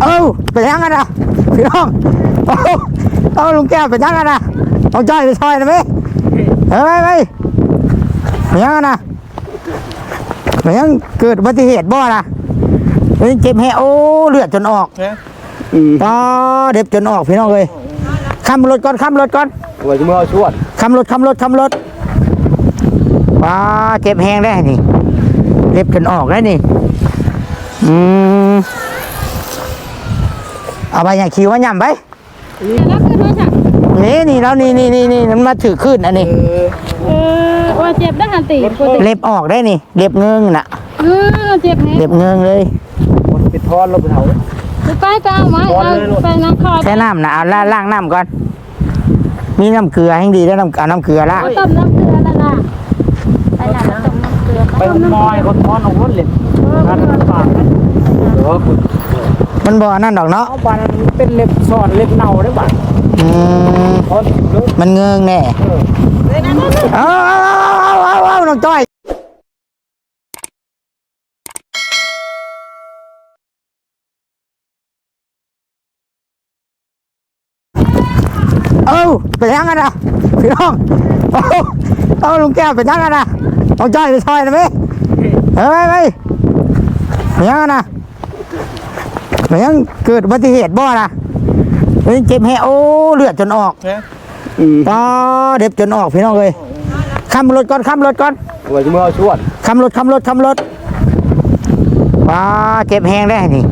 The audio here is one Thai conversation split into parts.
เอ้าไปยังกันนะพี่น้องเอ้าเอาลุงแก้วไปยังกันนะเอาจ้อยไปซอยนะไหมเฮ้ยไปไปยังกันนะไปยังเกิดอุบัติเหตุบ่นะไปยังเจ็บแฮะโอ้เลือดจนออกอืมอ๋อเด็บจนออกพี่น้องเลยขับรถก่อนขับรถก่อนไว้จะมือเอาชวดขับรถขับรถขับรถว้าเจ็บแหงได้นี่เล็บจนออกได้นี่อืม เอาไปอย่างคิวว่าย่ำไปแล้วขึ้นมาจากนี่นี่แล้วนี่นี่นี่นี่มันมาถือขึ้นอันนี้ เออว่าเจ็บได้หันตีปกติเล็บออกได้นี่ เล็บเงื้งน่ะ เออเจ็บแฮะเล็บเงื้งเลยมันไปทอนลงไปเถาไปไปเอาไม้เอาไปนั่งคอยใช้น้ำนะเอาล่าล่างน้ำก่อน มีน้ำเกลือให้ดีแล้วน้ำเอาน้ำเกลือล่างต้มน้ำเกลือนั่นน่ะไปนั่งต้มน้ำเกลือไปมอยคนทอนเอารถเลยนั่นปากเดี๋ยวคุณ มันบ่อนั่นดอกเนาะเอาบานเป็นเล็บซ่อนเล็บเน่าได้บ้างอืมทอนเลยมันเงื้งแน่เอาเอาเอาเอาเอาน้องจ้อยเอ้าไปยังกันนะพี่น้องเอ้าเอาลุงแก้วไปยังกันนะเอาจ้อยไปซอยนะไหมเฮ้ยไปไปไปยังกันนะ ไปยังเกิดอุบัติเหตุบ่นะไปยังเจ็บแฮะโอ้เลือดจนออกอืมต่อเด็บจนออกพี่น้องเลยขับรถก่อนขับรถก่อนไว้จะมือเอาชวดขับรถขับรถขับรถว้าเจ็บแหงได้นี่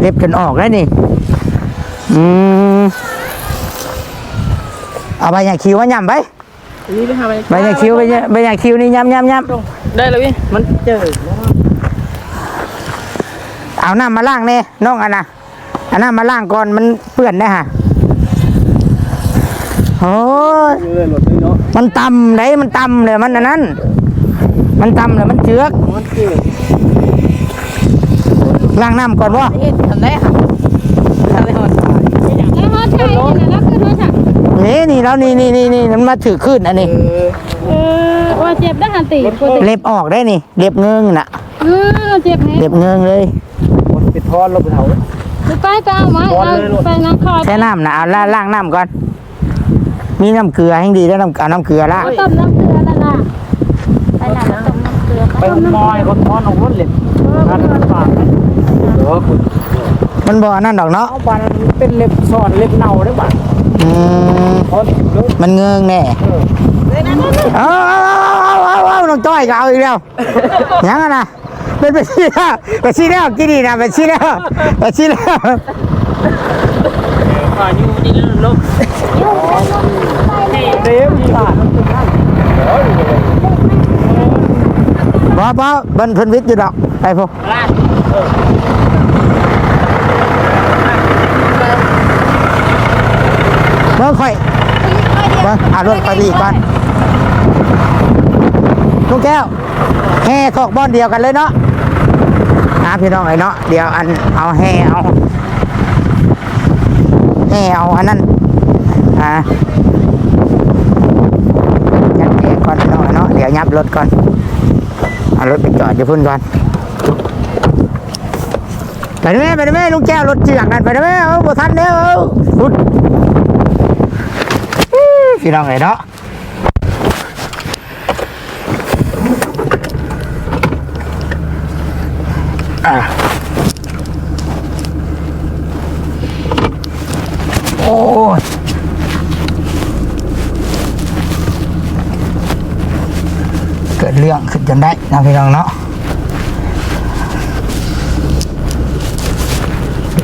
เด็บจนออกได้นี่อืมเอาไปอย่างคิวว่าย่ำไปนี่ไปทำอะไรใบยาคิวใบยาใบยาคิวนี่ย้ำย้ำย้ได้เลยพี่มันเจอำ เอาน้ำมาล้างเน่น้องอันน่ะเอาน้ำมาล้างก่อนมันเปื้อนได้ฮะโอ้ยเลยรถเลยเนาะมันต่ำไหนมันต่ำเลยมันอันนั้น มันต่ำเลยมันเจือกมันเจอล้างน้ำก่อนวะทำได้ค่ะทำได้หมดแล้วฮอไทยนี่นะแล้วขึ้นมาจากนี่นี่แล้วนี่นี่นี่นี่มันมาถือขึ้นอันนี้เออว่าเจ็บได้หันตีปกติเล็บออกได้นี่เล็บเงื้งน่ะเออเจ็บแฮะเล็บเงื้งเลย มันไปทอนลงไปเถา ไปไปเอาไม้เอาไปนั่งคอยใช้น้ำนะเอาล่าล่างน้ำก่อน มีน้ำเกลือให้ดีแล้วน้ำเอาน้ำเกลือล่างต้มน้ำเกลือนั่นน่ะไปนั่งต้มน้ำเกลือไปมอยคนทอนเอารถเลยนั่นปากเดี๋ยวคุณมันบ่อนั่นดอกเนาะเอาบานเป็นเล็บซ่อนเล็บเน่าได้บ้างอืมทอนเลยมันเงื้งแน่เอาเอาเอาเอาเอาน้องจ้อยก็เอาอีกแล้วยังอะนะ เป็นไปชี้แล้วไปชี้แล้วกินดีนะไปชี้แล้วไปชี้แล้วฝ่ายยูนี่ลบเดี๋ยวมีบาทบ่บ่เบิ้นเพิ่นวิทย์อยู่ดอกไปพวกเบิ่งค่อยเบิ่งเอารถไปดีก่อนลุงแก้วแห่ถอกบอนเดียวกันเลยเนาะอ่าพี่น้องไอ้เนาะเดี๋ยวอันเอาแห่เอาแห่เอาอันนั้นอ่ายัดเองก่อนพี่น้องไอ้เนาะเดี๋ยวยับรถก่อนเอารถไปจอดอยู่พุ่นก่อนไปได้ไหมไปได้ไหมลุงแก้วรถเจือกนั่นไปได้ไหมเอาบ่ทันเด้อเอ้าพี่น้องไงเนาะ อะโอ้ยเกิดเรื่องขึ้นจนได้นะพี่น้องเนาะ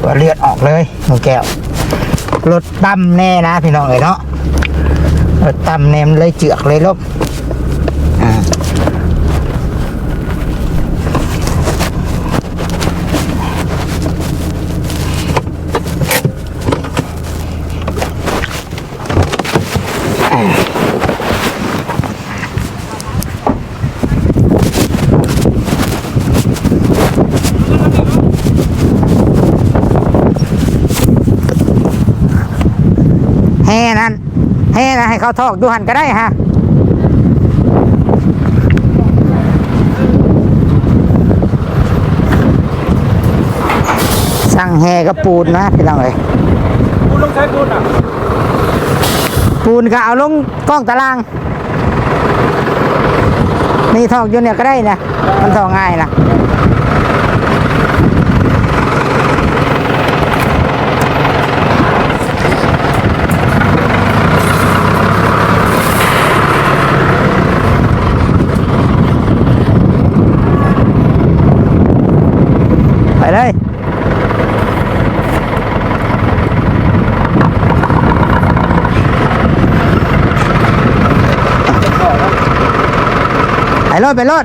ตัวเลือดออกเลยหนูแก้วรถตั้มแน่นะพี่น้องเลยเนาะรถตั้มแนมเลยเจือกเลยลบ แห่นั้นแห่นะให้เขาทอกดูหันก็ได้ฮะสสั่งแห่กับปูนนะพี่น้องเอ้ยกูลงใช้ปูนอะ ปูนก็เอาลงกล้องตาราง นี่ทอกอยู่เนี่ยก็ได้นะมันทอกง่ายนะ เลย ไปรถไปรถ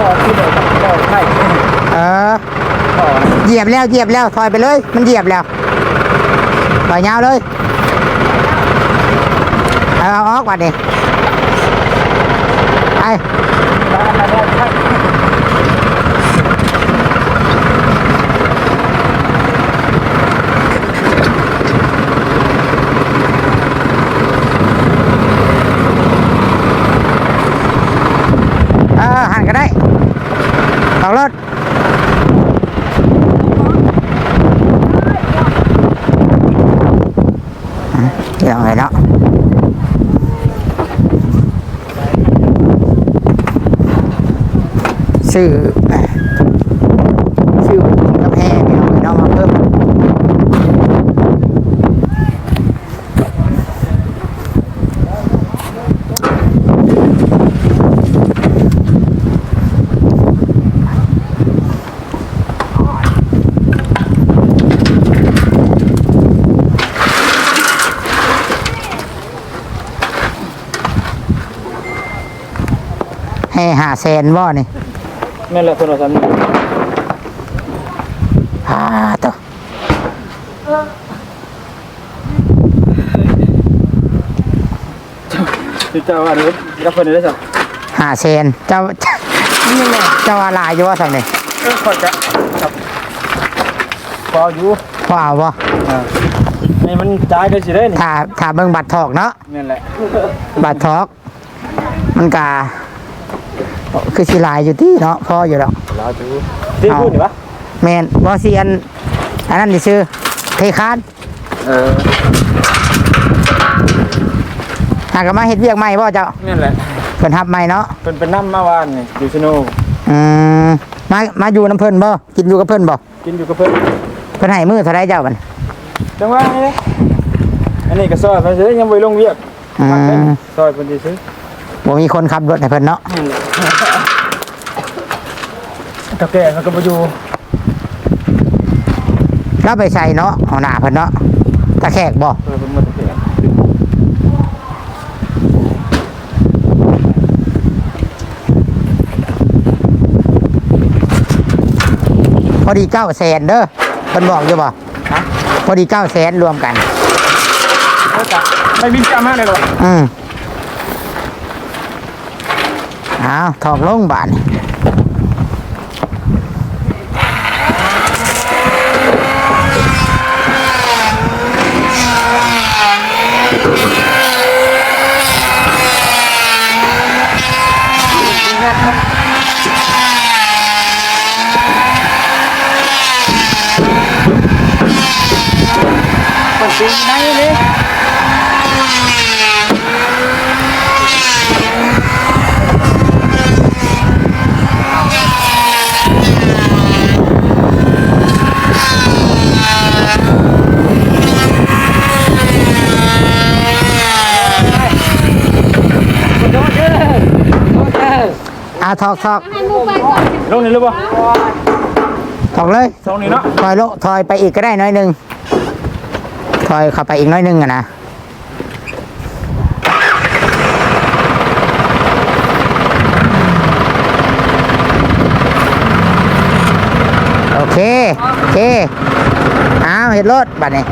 บอกที่เดี๋ยวต้องบอกใช่เออต่อเหยียบแล้วเหยียบแล้วถอยไปเลย มันเหยียบแล้วปล่อยยาวเลยเอาอออกมาดิไป ได้ได้ได้ เออหันก็ได้ออกรถ เดี๋ยวไงเนาะชื่อชื่อกาแฟพี่น้องพี่น้องมาเพิ่ม ให้หาแสนบ่นี่แม่นแหละคนเราทำนี่อ่าตัวคือเจ้าว่านี้รับเพิ่นได้สั่งหาแสนเจ้าเจ้าอะไรอยู่ว่าสั่งนี่เออคอยจะครับพออยู่พอเอาบ่อ่านี่มันจ่ายได้สิได้นี่ถ้าถ้าเบิ่งบัตรทอกเนาะนั่นแหละบัตรทอก มันกา คือสิหลายอยู่ที่เนาะพออยู่แล้วรอดูที่พูดนี่ปะแมนบ่เซียนอันนั้นดิซื้อเทคานเออหากนมาเฮ็ดเวียกใหม่บ่เจ้านั่นแหละเพิ่นทับใหม่เนาะเป็นเป็นน้ำมาวานนี่อยู่สนุกอืมมามาอยู่น้ำเพิ่นบ่กินอยู่กับเพิ่นบ่กินอยู่กับเพิ่นเพิ่นให้มือเท่าไรเจ้าบัดจังหวะนี้เลยอันนี้ก็ซอยเพิ่นซื้อยังบ่ลงเวียกอืมซอยเพิ่นสิซื้อบ่มีคนขับรถให้เพิ่นเนาะกาแฟมันก็บ่อยู่เราไปใส่เนาะเอาหน้าเพิ่นเนาะตะแคกบ่เออเพิ่นมาตะเกียบพอดีเก้าแสนเด้อเพิ่นบอกอยู่บ่พอดีเก้าแสนรวมกัน ไม่มีจ้ามาเลยหรออืมเอาถอกลงบาทนี่เอาถอกถอกให้มูไปก่อนลงนี่หรือเปล่าถอกเลยสองนี่เนาะถอยลงถอยไปอีกก็ได้น้อยหนึ่งถอยเข้าไปอีกน้อยหนึ่งอะนะโอเคโอเคเอาเห็ดรถบัดนี้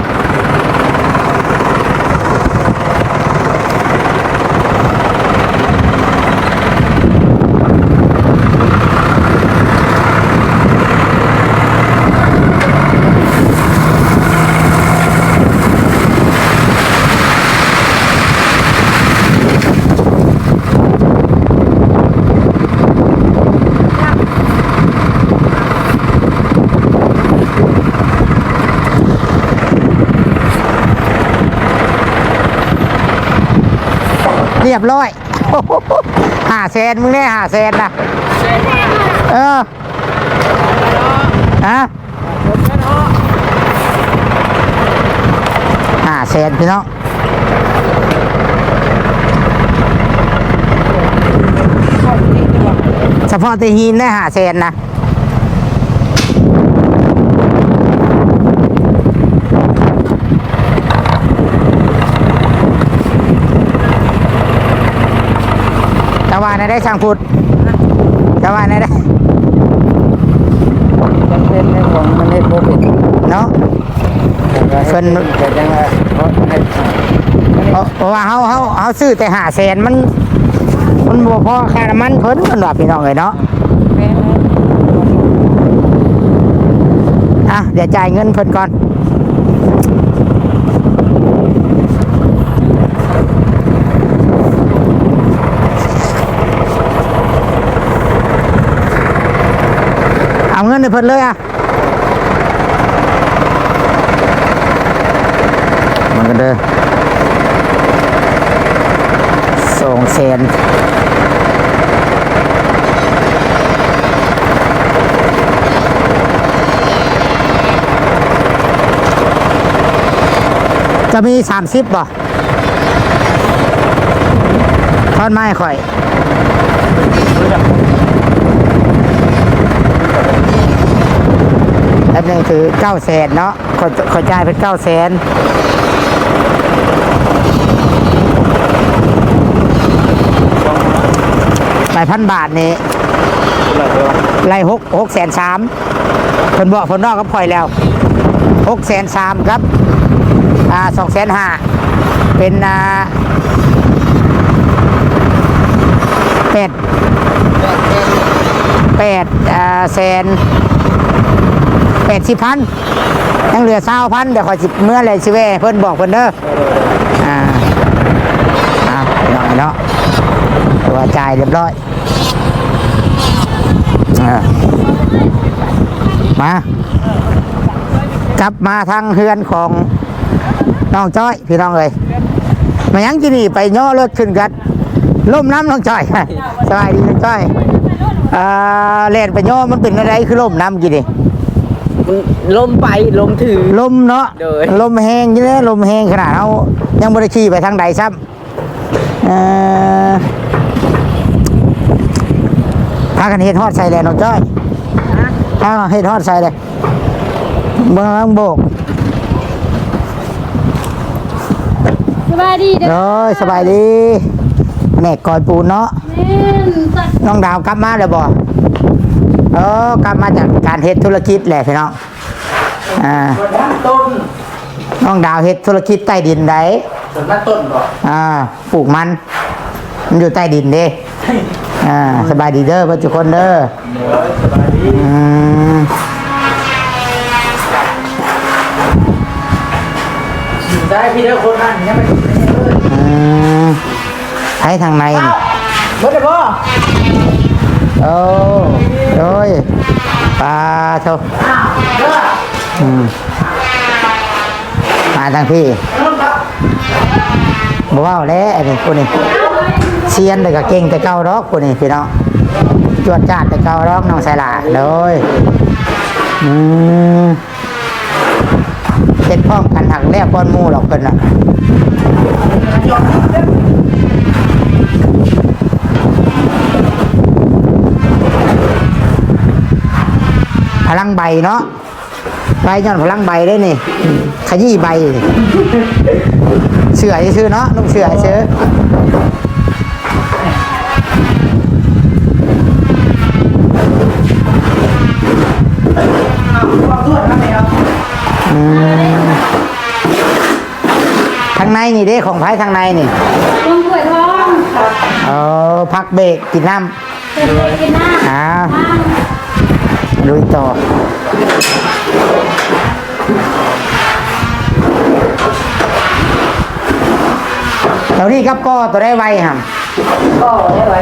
เรียบร้อยห้าแสนมึงได้ห้าแสนนะเออฮะห้าแสนพี่น้องเฉพาะตีหินได้ห้าแสนนะ ชาวบ้านได้ช่างพุทธชาวบ้านได้มันเป็นในของมันเฮ็ดบ่เป็นเนาะเพิ่นแต่ยังว่าเพราะให้เพราะเพราะว่าเฮาเฮาเฮาซื้อแต่หาแสนมันมันบ่พอค่าน้ำมันเพิ่นมันว่าพี่น้องเอ้ยเนาะอะเดี๋ยวจ่ายเงินเพิ่นก่อนเอาเงินให้เพิ่นเลยอะมันก็เด้อสองแสนจะมีสามสิบบ่ทอนไม้ข่อย แป๊บ หนึงคือเก้าแสนเนาะขอขอจ่ายเป็นเก้าแสนหลายพันบาทนี่ไล่หกหกแสนสามเพิ่นบอกเพิ่นนอกก็พลอยแล้วหกแสนสามครับอ่าสองแสนห้าเป็นอ่าแปดแปดอ่าแสน แปดสิบพันยังเหลือเศร้าพันเดี๋ยวขอสิเมื่อไรสิเว่เพิ่นบอกเพิ่นเด้ออ่าอ่าหน่อยเนาะตัวจ่ายเรียบร้อยมากลับมาทางเฮือนของน้องจ้อย พี่น้องเลยมายังที่นี่ไปย่อรถขึ้นกันล่มน้ำน้องจ้อยสบายดีน้องจ้อยอ่าเล่นไปย่อมันเป็นอะไรคือล่มน้ำกี่ดิ ลมไปลมถือ ลมเนาะโดย ลมแห้งอยี่เลยลมแห้งขนาดเรายังบริขี่ไปทางใดซ้ำเอ่อพากันเฮ็ดฮอดใส่เลยน้องจ้อยพากันเฮ็ดฮอดใส่เลยเบิ่งลังโบกสบายดีเด้อโอ้ยสบายดีแผนกกอยปูนเนาะแม่นสักน้องดาวกลับมาเลยบ่ เออกลับมาจากการเฮ็ดธุรกิจแหละพี่น้องอ่าต้นน้องดาวเฮ็ดธุรกิจใต้ดินได้ส่วนนั้นต้นบ่อ่าปลูกมัน มันอยู่ใต้ดินเด้อ่าสบายดีเด้อเพื่อนทุกคนเด้อสบายดีอืมได้พี่เด้อคนนั้นยังไม่ถึงเลยอืมให้ทางในนี่เบิดได้บ่ โอ้โอ้ยปลาเท่ามาทางพี่บ่เว้าแล้วไอ้นี่คนนี้เซียนแต่ก็เก่งแต่เก่าดอกคนนี้พี่น้องจวดจ้าดแต่เก่าดอกน้องสายลาเลยอืมเฮ็ดพร้อมกันหักแล้วก้อนมูหรอกเพิ่นน่ะ ลังใบเนาะใบย้อนพลังใบได้นี่ขยี้ใบนี่เสือซื้อเนาะนุ่งเสือซื้ออืมทางในนี่เด้ของไผ่ทางในนี่ลงกล้วยทองเออพักเบรกกินน้เด็กๆกินหน้าำอ่าบ้าง ลุยต่อเดี๋ยวนี้ครับก็ตัวได้ไวฮะก็ได้ไว้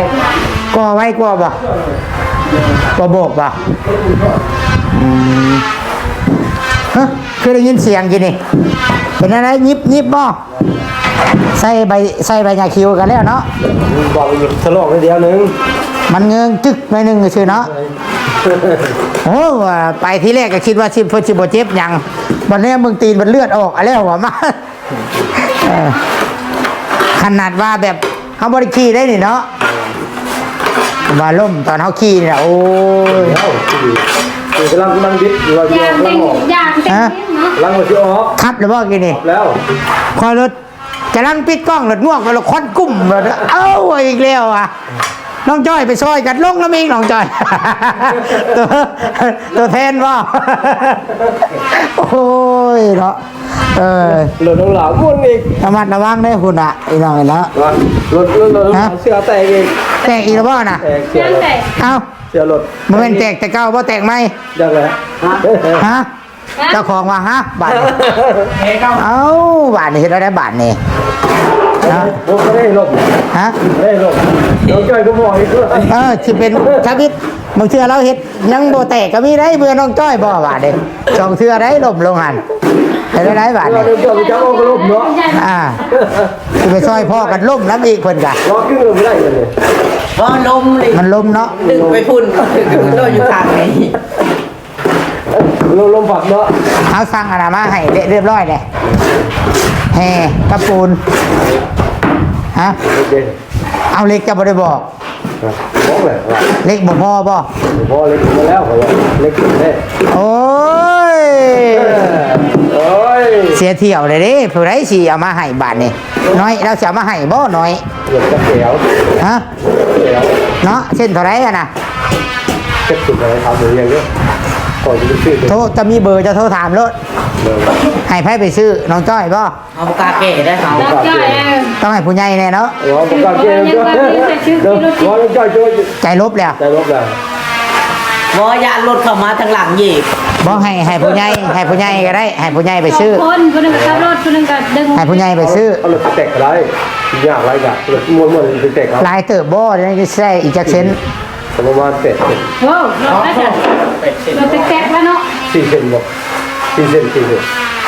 ก็ไวกว่าบ่ก็โบกบ่อืมฮะ คือได้ยินเสียงกินนี่เป็นอะไรยิบยิบบ่ใส่ใบใส่ใบยาคิวกันแล้วเนาะบอกอยู่ทะเลาะกันเดียวนึงมันเงืองจึกหน่อยหนึงก็ชื่อเนาะโอ้ว่าไปที่แรกก็คิดว่าชิบเพิ่นสิบ่เจ็บหยังวันนี้มึงตีนมันเลือดออกอะแล้วว่ามาเออขนาดว่าแบบเฮาบ่ได้ขี่ได้นี่เนาะว่าล่มตอนเฮาขี่นี่น่ะโอ้ยเอ้าคือ กำลังกำลังดิบเราจะยางกำลัเต็งงออกยางเต็งเนาะกำลังมาจะออกครับหรือบ่กินนี่แล้วคอยรถกำลังปิดกล้องรถง่วงไปรถควันกุ้มรถเอ้าอีกแล้วอะ น้องจ้อยไปซอยกัดลงแล้วมีอีกน้องจ้อย ตัวตัวแทนว่าโอ้ยเนาะเออรถน้องหลาวม้วนอีกระมัดระวังได้อคุณอะอีน้องเห็นแล้วรถรถรถรถเสือแตกเองแตกอีกแล้วบ่น่ะแตกเสือยางรถเต็งเอ้าเสือรถมันเป็นแตกแต่เก่าบ่แตกไหมยังไงฮะ เจ้าของว่าฮะบาทนี่เอ้าบาทนี่เห็นแล้วได้บาทนี่ฮะผมไม่ได้หลบฮะไม่ได้หลบน้องจ้อยก็บอกอีกด้วยเออสิเป็นชาวิตบางเทื่อเราเฮ็ดยังบ่แตกก็มีได้เบื่อน้องจ้อยบ่ว่าเด้สองเทื่อได้ล่มลงหันเห็นได้บาดเรานี่เดินจ้อยไปจับเอากระลบเนาะอ่าสิไปซอยพ่อกันล่มน้ำอีกเพิ่นกะรอขึ้นเลยไม่ได้เลยพอลมเลยมันล่มเนาะดึงไปพุ่นโดนอยู่ทางไหน ลมลมผัดเนาะเอาสั่งอนนามาให้เรียบร้อยเลยแห่กระปูนฮะโอเคเอาเล็กจะบ่ได้บอกบอกเลยว่าเล็กบ่พอบ่พอเล็กมาแล้วเขาเล็กแน่โอ้ยโอ้ยเสียเที่ยวเลยเด้ผู้ใดสิเอามาให้บาทนี่น้อยเราสิเอามาให้บ่น้อยเหลือกระเสียวฮะเสียวเนาะเส้นเท่าไหรอะนะเจ็บสุดเลยทำอย่างเงี้ย ก่อนจะซื้อโทรจะมีเบอร์จะโทรถามรถเลยให้ไพ่ไปซื้อน้องจ้อยบ่เอาปากกาเก๋ได้เขาแล้วย่อยเออต้องให้ผู้ใหญ่แน่เนาะร้องประกาศเกมด้วยร้องจ้อยช่วยใจลบแล้วใจลบแล้วบอยานรถเข้ามาทางหลังหยิบบ่ให้ให้ผู้ใหญ่ให้ผู้ใหญ่ก็ได้ให้ผู้ใหญ่ไปซื้อคนคนหนึงก็ขับรถคนหนึงก็ดึงให้ผู้ใหญ่ไปซื้อ เอารถแตกอะไรยากอะไรกันรถม้วนม้วนแตกครับลายเติบบ่เดี๋ยวนี้ใส่อีกจักเซน ประมาณแปดโอ้รถแล้วจ้ะรถแตกๆแล้วเนาะสี่เซนบอกสี่เซนสี่เซน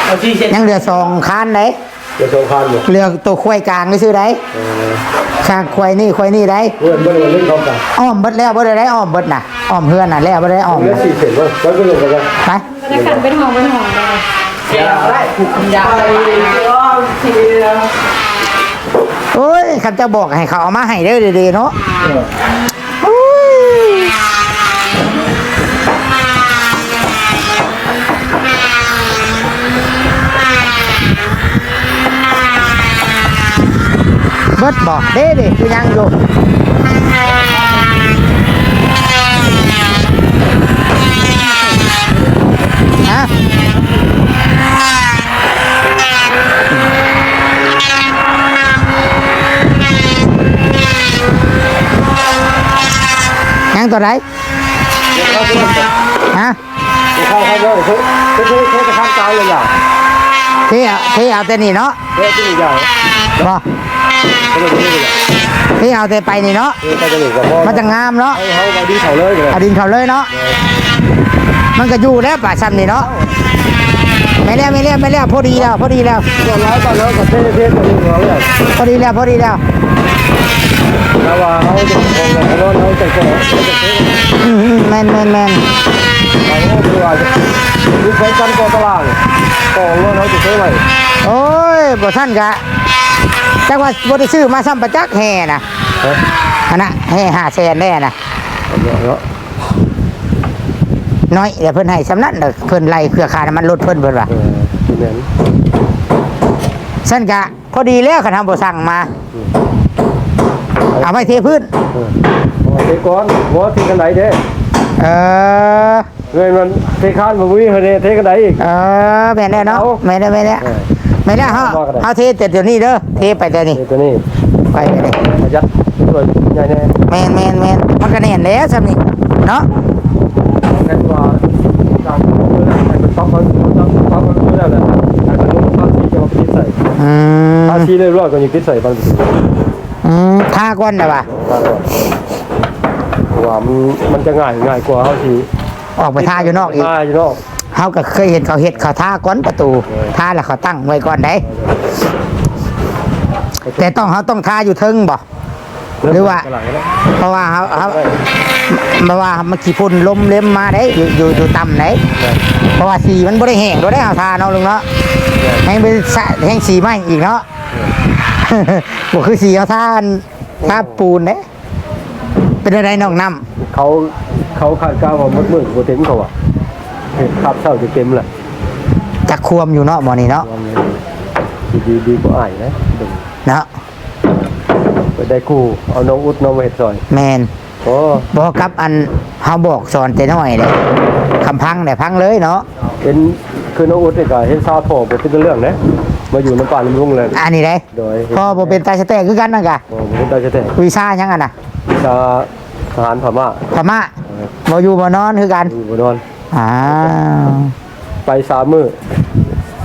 เอาที่เส้นยังเหลือสองคันไหนเดี๋ยวสองพันบอกเหลือตัวควายกลางนี่ซื้อได้ข้างควายนี่ควายนี่ได้เพื่อนเพื่อนเล่นเขากันอ้อมเบิดแล้วบ่ได้ได้อ้อมเบิดน่ะอ้อมเฮือนน่ะแล้วบ่ได้อ้อมเหลือน่ะสี่เซนว่าร้อยก็ลงกันไปก็ได้กันเป็นห้องเป็นห้องได้ได้ผูกคำยาวไปโอ้ยคำจะบอกให้เขาเอามาให้เด้อดีๆเนาะ บิดบอกเด้ดิคือยังอยู่ฮะยังตัวไหนฮะเข้าเข้าเลยเขาเขาเขาเขาจะข้ามตายเลยอย่างเที่ยวเที่ยวแต่นี่เนาะเฮ้ยที่ใหญ่บ่ เขาจะนี่เลยเที่ยวแต่ไปนี่เนาะเขาจะหนีกับพ่อมันจะงามเนาะเขาเขาดีเขาเลยเลยเอาดินเขาเลยเนาะมันก็อยู่แล้วป่าซ้ำนี่เนาะไม่แล้วไม่แล้วไม่แล้วพอดีแล้ว พอดีแล้วก่อนร้อยก่อนแล้วกับเทเทตัวนี้เขาเลยพอดีแล้วพอดีแล้วแล้วว่าเขาจะคงเลยเขาเขาจะแก่เขาจะเทอืมอืมแมนแมนแมนเขาคือว่าจะดูใช้กันก่อตลาดก่อรถเขาจะเท่าไว้โอ้ยบ่ท่านกะ จักว่าบ่ได้ซื้อมาซ้ำประจักษ์แห่นะเฮ้ยอันน่ะแห่ห้าแสนแน่นะเนาะน้อยเดี๋ยวเพิ่นให้สำนักเด้อเพิ่นไล่เครือข่ายน้ำมันลดเพิ่นเพิ่นว่าเออที่นั่นซั่นกะพอดีแล้วคันทำบ่สั่งมา เอาไว้เทพื้นเออเทก้อนหัวที่กันไหนเด้เออเงินมันเทคานมาวิ่งเฮเทกันไหนอีกเออแม่นแล้วเนาะเอาแม่นแล้วแม่นแล้ วเออแม่นแล้วเฮาว่ากันได้เฮาเทแต่เดี๋ยวนี้เด้อเทไปแต่นี่ตัวนี้ไปไปเลยประหยัดตัวใหญ่แน่แม่นแม่นแม่นมันก็แน่นแล้วซำนี่เนาะแค่ว่าตามเมื่อไหร่มันต๊อกมันต๊อกต๊อกมันเมื่อไหร่แหละให้มันลงภาษีจะมาพิใส่อืมภาษีเรียบร้อยก็ยังพิใส่บางทีอืมท่าก่อนน่ะว่ะว่ามันมันจะง่ายง่ายกว่าเขาทีออกไปท่าอยู่นอกอีกท่าอยู่นอก เฮาก็เคยเห็นเขาเฮ็ดเขาท่าก้อนประตูท่าแล้วเขาตั้งไว้ก่อนได้แต่ต้องเขาต้องท่าอยู่เทึงบ่หรือว่าหลังแล้วเพราะว่าเขาเขาเพราะว่ามันขี้พุ่นลมเล็มมาได้อยู่อยู่อยู่ต่ำไหนเพราะว่าสีมันบ่ได้แห้งบ่ได้เอาท่าเนาะลุงเนาะแห้งเป็นสะแห้งสีไหมอีกเนาะบ่คือสีเอาท่าท่าปูนเด้เป็นอะไรน้องน้ำเขาเขาขาดกาวของมดมือโบเต็มเขาอะ เห็นขับเท่าจะเต็มแหละจักควมอยู่เนาะหมอนี่เนาะดีดีดีกว่าอ้ายนะเบิ่งเนาะไปได้คู่เอาน้องอุดน้องมาเห็ดซอย แมนโอ้บอกกับอันเฮาบอกสอนแต่น้อยเลยคำพังเนี่ยพังเลยเนาะเป็นคือน้องอุดนี่ก็เห็นซาโผล่เป็นเรื่องนะมาอยู่น้ำป่าน้ำรุ่งเลยอันนี้ได้โดยพ่อบ่เป็นตาสะแตกคือกันนั่นกะโอ้เป็นตาจะแต่วีซ่าหยังอะน่ะจะทหารพม่าพม่าบ่อยู่บ่นอนคือกันอยู่บนนอน อ้าวไปสามมือ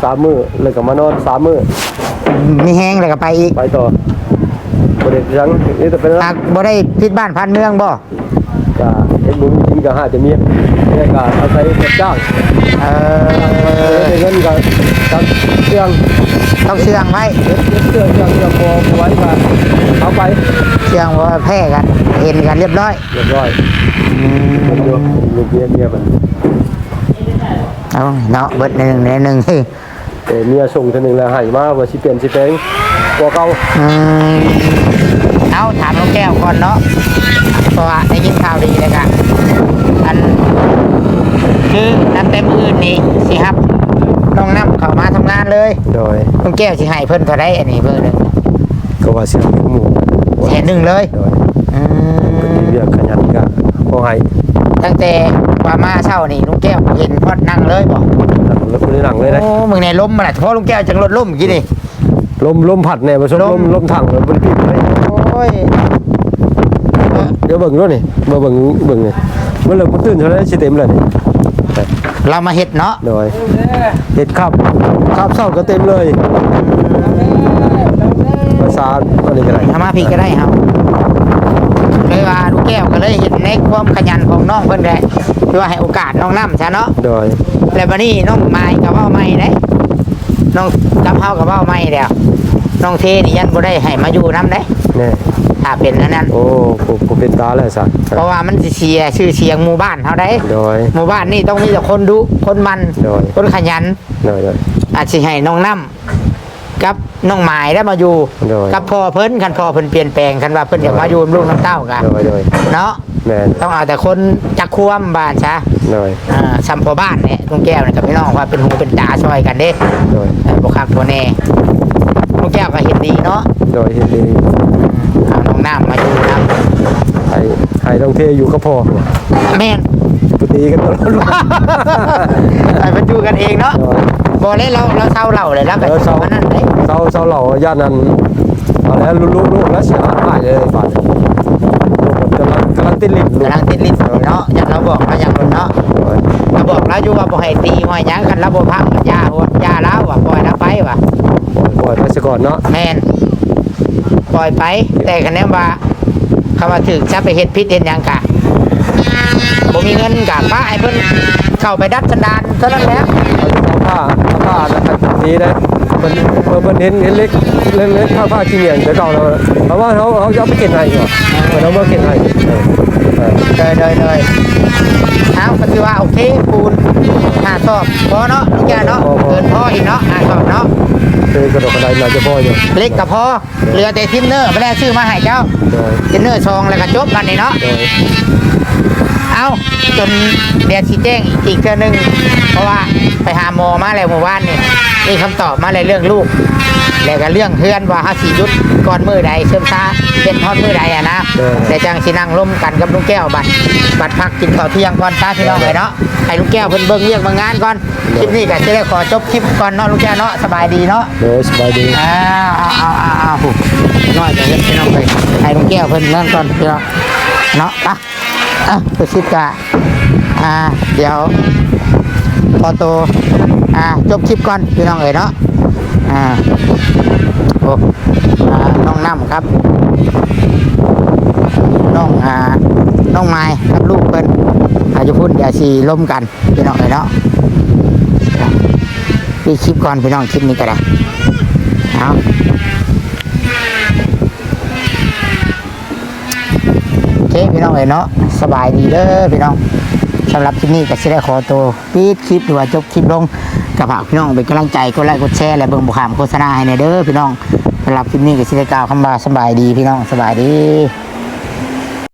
สามมือเลยก็มานอนสามมือมีแฮงแล้วก็ไปอีกไปต่อประเด็นยังนี่แต่เป็นหากบ่ได้พิษบ้านพันเมืองบ่กะเห็นบุญกินกับห้าจะมีเนี่ยกะอาศัยรับจ้างเอเอออเงินกับกับเครื่องต้องเชื่องไว้เครื่องเครื่องเครื่องพอไว้มาเอาไปเชื่องว่าแพ้กัน เห็นกันเรียบร้อย เรียบร้อยอืมผมดูลูกเมียเมียมัน เอาเนาะเบิดหนึ่งในหนึ่งเออเมียส่งเท่านึงแล้วให้มาว่าสิเปลี่ยนสิแปลงกว่าเก่าอืมเอาถามน้องแก้วก่อนเนาะเพราะว่าได้ยินข่าวดีเลยค่ะอันคือนับเต็มออื่นนี่สิครับน้องน้ำเข้ามาทำงานเลยโดยน้องแก้วสิให้เพิ่นเท่าไรอันนี้เพิ่นเลยก็ว่าเสียงหมูแสนหนึ่งเลยโดยอืเป็นมเรียกขยันก็พอให้ ตั้งแต่ว่ามาเช่านี่ลุงแก้วเห็นพอดนั่งเลยบอกหลังแล้วคนนี้หลังเลยนะโอ้มึงในล้มมาแหละเฉพาะลุงแก้วจังรถล้มเมื่อกี้นี่ลมลมผัดเนี่ยผสมลลมมลมถังเลยบริพิตเลยโอ้ยเดี๋ยวเบิ่งด้วยนี่มาเบิ่งเบิ่งนี่เมื่อเริ่มมันตื่นเท่านั้นสิเต็มเลยนี่เรามาเห็ดเนาะโดยเห็ดขับขับเศร้าก็เต็มเลยภาษาอันนี้ก็ได้ทำมาพี่ก็ได้ครับ เลยว่าลุงแก้วก็เลยเห็นในความขยันของน้องเพิ่นได้ที่ว่าให้โอกาสน้องน้ำใช่เนาะโดยแล้วบัดนี้น้องไม้กับว่าไม่ได้น้องกับเฮากับว่าไม่แล้วน้องเทนี่ยันบ่ได้ให้มาอยู่น้ำได้แน่ถ้าเป็นอันนั้น โอ้ผมผมเป็นตาแล้วสัตว์เพราะว่ามันสิเสียชื่อเสียงหมู่บ้านเฮาได้โดยหมู่บ้านนี่ต้องมีแต่คนดุคนมัน โดยคนขยันโดยโดยอาจสิให้น้องน้ำ กับน้องหมายได้มาอยู่โดย กับพ่อเพิ่นคันพ่อเพิ่นเปลี่ยนแปลงคันว่าเพิ่นอยากมาอยู่ลูกน้ำเต้ากันโดยโดยเนาะแมนต้องเอาแต่คนจักควมบ้านซะโดยอ่าซัมพอบ้านเนี่ยลุงแก้วเนี่ยกับพี่น้องว่าเป็นหูเป็นตาช่วยกันเด้โดยเออบ่คักบ่แน่ลุงแก้วก็เห็นดีเนาะโดยเห็นดีเอาน้องน้ำมาอยู่นํให้ให้ต้องเทอยู่ก็พอแม่นปตีกันตลอดไปเพิ่นอยู่กันเองเนาะ โดย บ่เลยเราเราเศร้าเหล่าเลยแล้วก็เออเศร้าอันนั้นเด้เศร้าเศร้าเหล่าญาตินั้นเอาแล้วลูกลูกลูกแล้วเสียหายเลยบาดลูกกำลังกำลังติดลิ้นลูกกำลังติดลิ้นอยู่เนาะอย่างเราบอกมาอย่างรถเนาะโดยเราบอกแล้วอยู่ว่าบ่ให้ตีห้อยหยังกันแล้วบ่พังยาโหดยาแล้วว่าปล่อยแล้วไปว่ะปล่อยไปซะก่อนเนาะแม่นปล่อยไป แต่คะแนนว่าคำว่าถึกจะไปเฮ็ดพิษเฮ็ดหยังกะบ่มีเงินกะป้าให้เพิ่นเข้าไปดัดสันดานเท่านั้นแหละ เอาผ้าเอาผ้านี้นะมันมันเห็นเห็นเล็กเล็กเล็กผ้าผ้าขี้เหนียงแต่เก่าเราเพราะว่าเขาเขาจะเอาไปเก็บให้ก่อนมันเอามาเก็บให้เออเลยเลยเลยเอาก็คือว่าโอเคปูนหาสอบพอเนาะลูกแกเนาะเกินพ่ออีกเนาะหาสอบเนาะเจอกระดกกระไดน่าจะพ่ออยู่เล็กกับพอเหลือแต่ทิมเนอร์ไม่ได้ซื้อมาให้เจ้าทิมเนอร์ซองแล้วก็จบกันนี่เนาะ เอาจนเดี๋ยวชี้แจ้งอีกเทื่อหนึง เพราะว่าไปหาหมอมาแล้วเมื่อวานนี่มีคำตอบมาเลยเรื่องลูกแล้วก็เรื่องเพื่อนว่าเฮาสิหยุดก่อนมือใดเชื่อมซาเป็นทอดมือใดอะนะแต่จังสินั่งร่มกันกับลุงแก้วบัดบัดพักกินข้าวเที่ยงก่อนซาพี่น้องเลยเนาะให้ลุงแก้วเพิ่นเบิ่งเรียกเบิ่งงานก่อนคลิปนี้ก็จะได้ขอจบคลิปก่อนเนาะลุงแก้วเนาะสบายดีเนาะโดยสบายดีอ้าวเอาเอาเอาเอาหูน้อยแต่เฮ็ดพี่น้องไปให้ลุงแก้วเพิ่นนั่นก่อนพี่น้องเนาะอะ อะไปชิดกะอ่า เดี๋ยวพอโตอ่า จบคลิปก่อนพี่น้องเอ๋ยเนาะ อ่าโอ้อ่าน้องน้ำครับ น้องอ่า น้องไม้กับลูกเพิ่นอาจจะพูดเดี๋ยวสีล่มกันพี่น้องเลยเนาะพี่คลิปก่อนพี่น้องคลิปนี้ก็ได้เอาโอเคพี่น้องเลยเนาะ สบายดีเด้อพี่น้องสำหรับคลิปนี้ก็สิได้ขอตัวปิดคลิปหรือว่าจบคลิปลงกับฝากพี่น้องเป็นกำลังใจกดไลค์กดแชร์และเบิ่งบุคามโฆษณาให้ในเด้อพี่น้องสำหรับคลิปนี้ก็สิได้กล่าวคำบาสบายดีพี่น้องสบายดี